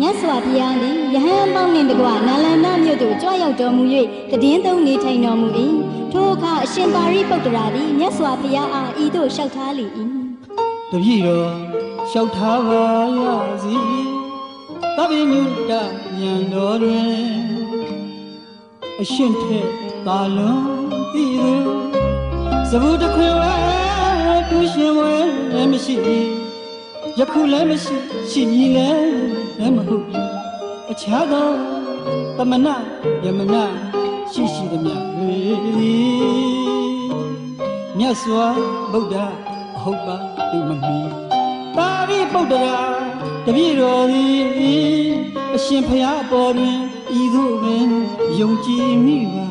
မြတ်စွာဘုရားသည်ယဟန်ပေါင်းနှင့်တကွနာလန္ဒမြို့သို့ကြွရောက်တော်မူ၍တည်င်းသုံးနေထိုင်တော်မူ၏ထိုအခါအရှင်သာရိပုတ္တရာသည်မြတ်စွာဘုရားအားဤသို့လျှောက်ထားလေ၏တပည့်တော်လျှောက်ထားပါရစီသဗ္ဗညုတဉာဏ်တော်တွင်အရှင်ထက်သာလွန်သိသူသဘုတခွေဝဲသူရှင်ဝဲလည်းမရှိ ယခုလည်းမရှိရှိမည်လည်းမဟုတ်အခြားသောသမဏယမနာရှိရှိသည်မြတ်မြတ်စွာဘုရားအဟုတ်ပါသူမမီပါရိပုတ္တရာတပည့်တော်သည်အရှင်ဖရာအပေါ်တွင်ဤသို့ပင်ယုံကြည်မိပါ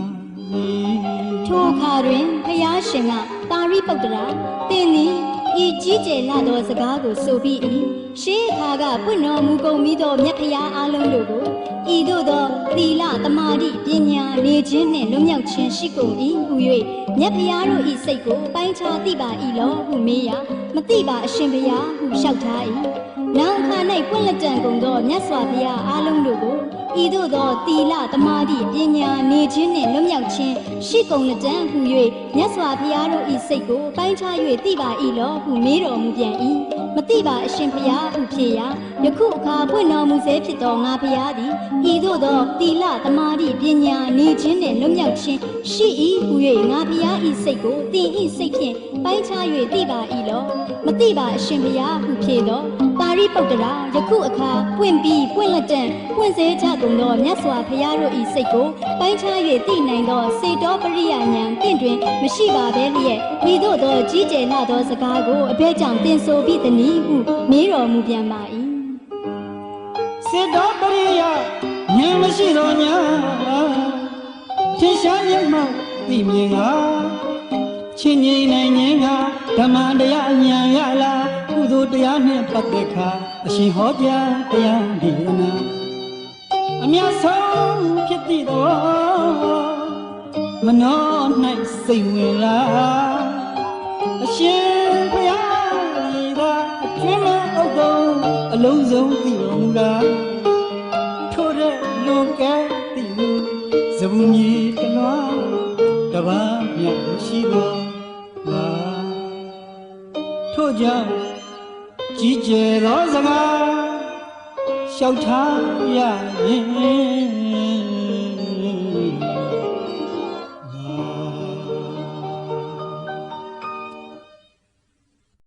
၏ထိုအခါတွင်ဖျားရှင်ကတာရိပုတ္တရာတင်းသည် ဤကြီးကျယ်လာသောစကားကိုဆိုပြီး၏ရှေးအခါကပွင့်တော်မူကုန်ပြီးသောမြတ်ဖျားအားလုံးတို့ကိုဤသို့သောသီလသမာဓိပညာနေခြင်းနှင့်လွတ်မြောက်ခြင်းရှိကုန်၏ဟု၍မြတ်ဖျားတို့ဤစိတ်ကိုပိုင်းခြားသိပါ၏လောဟုမေးရာမသိပါအရှင်ဖျားဟုလျှောက်ထား၏နောက်အခါ၌ပွင့်လက်တန်ကုန်သောမြတ်စွာဘုရားအားလုံးတို့ကိုဤသို့သောသီလသမာဓိပညာနေခြင်းနှင့်လွတ်မြောက်ခြင်းရှိကုန်လက်တန်ဟု၍မြတ်စွာဘုရားတို့ဤစိတ်ကိုပိုင်းခြား၍သိပါ၏လောဟုမေးတော်မူပြန်၏မသိပါအရှင်ဘုရားဟုဖြေရာယခုအခါပွင့်တော်မူစေဖြစ်သောငါဘုရားသည်ဤသို့သောသီလသမာဓိပညာနေခြင်းနှင့်လွတ်မြောက်ခြင်းရှိ၏ဟု၍ငါဘုရားဤစိတ်ကိုတင်ဤစိတ်ဖြင့်ပိုင်းခြား၍သိပါ၏လောမသိပါအရှင်ဘုရားဟုဖြေသောပါ ရိပုတ္တရာယခုအခါပွင့်ပြီးပွင့်လက်တန်ပွင့်စေကြကုန်သောမြတ်စွာဘုရားတို့ဤစိတ်ကိုပိုင်းခြား၍သိနိုင်သောစေတောပရိယဉာဏ်တင့်တွင်မရှိပါဘဲလျက်ဤသို့သောကြီးကျယ်လာသောစကားကိုအဘဲကြောင့်တင်ဆိုပြီးသည်နည်းဟုမေးတော်မူပြန်ပါ၏စေတောပရိယဉာဏ်မရှိတော်ညာထင်ရှားမျက်မှောက်သိမြင်ကချင်းငိမ့်နိုင်ခြင်းကဓမ္မတရားဉာဏ်ရလာကုသိုလ် တရားနှင့်ပတ်သက်ခါအရှင်ဟောကြားတရားဒီနာအမြတ်ဆုံးဖြစ်သည့်တော်မနော၌စိတ်ဝင်လာအရှင်ဘုရားဤသာအကျွမ်းမအုပ်ကုန်အလုံးစုံသိတော်မူကားထိုးတဲ့လွန်ကဲတည်မှုဇဗူမြေတလွားတပါးမြတ်ရှိတော်ပါထို့ကြောင့် ကြီးကျယ်သောစကားလျှောက်ထားရရင်